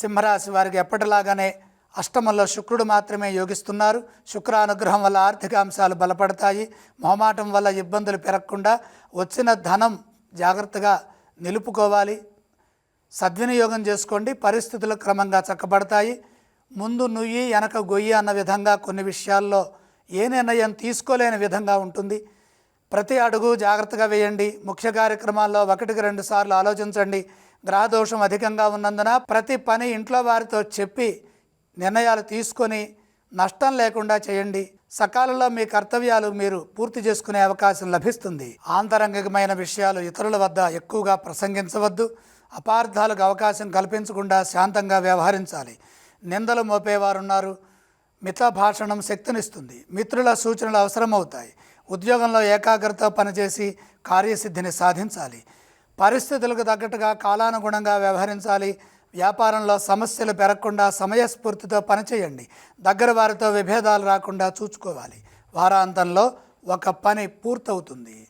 సింహరాశి వారికి ఎప్పటిలాగానే అష్టమంలో శుక్రుడు మాత్రమే యోగిస్తున్నారు. శుక్రానుగ్రహం వల్ల ఆర్థిక అంశాలు బలపడతాయి. మొహమాటం వల్ల ఇబ్బందులు పెరగకుండా వచ్చిన ధనం జాగ్రత్తగా నిలుపుకోవాలి. సద్వినియోగం చేసుకోండి. పరిస్థితులు క్రమంగా చక్కబడతాయి. ముందు నుయ్యి వెనక గొయ్యి అన్న విధంగా కొన్ని విషయాల్లో ఏ నిర్ణయం తీసుకోలేని విధంగా ఉంటుంది. ప్రతి అడుగు జాగ్రత్తగా వేయండి. ముఖ్య కార్యక్రమాల్లో ఒకటికి రెండు సార్లు ఆలోచించండి. గ్రహదోషం అధికంగా ఉన్నందున ప్రతి పని ఇంట్లో వారితో చెప్పి నిర్ణయాలు తీసుకొని నష్టం లేకుండా చేయండి. సకాలంలో మీ కర్తవ్యాలు మీరు పూర్తి చేసుకునే అవకాశం లభిస్తుంది. ఆంతరంగికమైన విషయాలు ఇతరుల వద్ద ఎక్కువగా ప్రసంగించవద్దు. అపార్థాలకు అవకాశం కల్పించకుండా శాంతంగా వ్యవహరించాలి. నిందలు మోపేవారున్నారు. మిత భాషణం శక్తినిస్తుంది. మిత్రుల సూచనలు అవసరమవుతాయి. ఉద్యోగంలో ఏకాగ్రత పనిచేసి కార్యసిద్ధిని సాధించాలి. పరిస్థితులకు తగ్గట్టుగా కాలానుగుణంగా వ్యవహరించాలి. వ్యాపారంలో సమస్యలు పెరగకుండా సమయస్ఫూర్తితో పనిచేయండి. దగ్గర వారితో విభేదాలు రాకుండా చూసుకోవాలి వారాంతంలో ఒక పని పూర్తవుతుంది.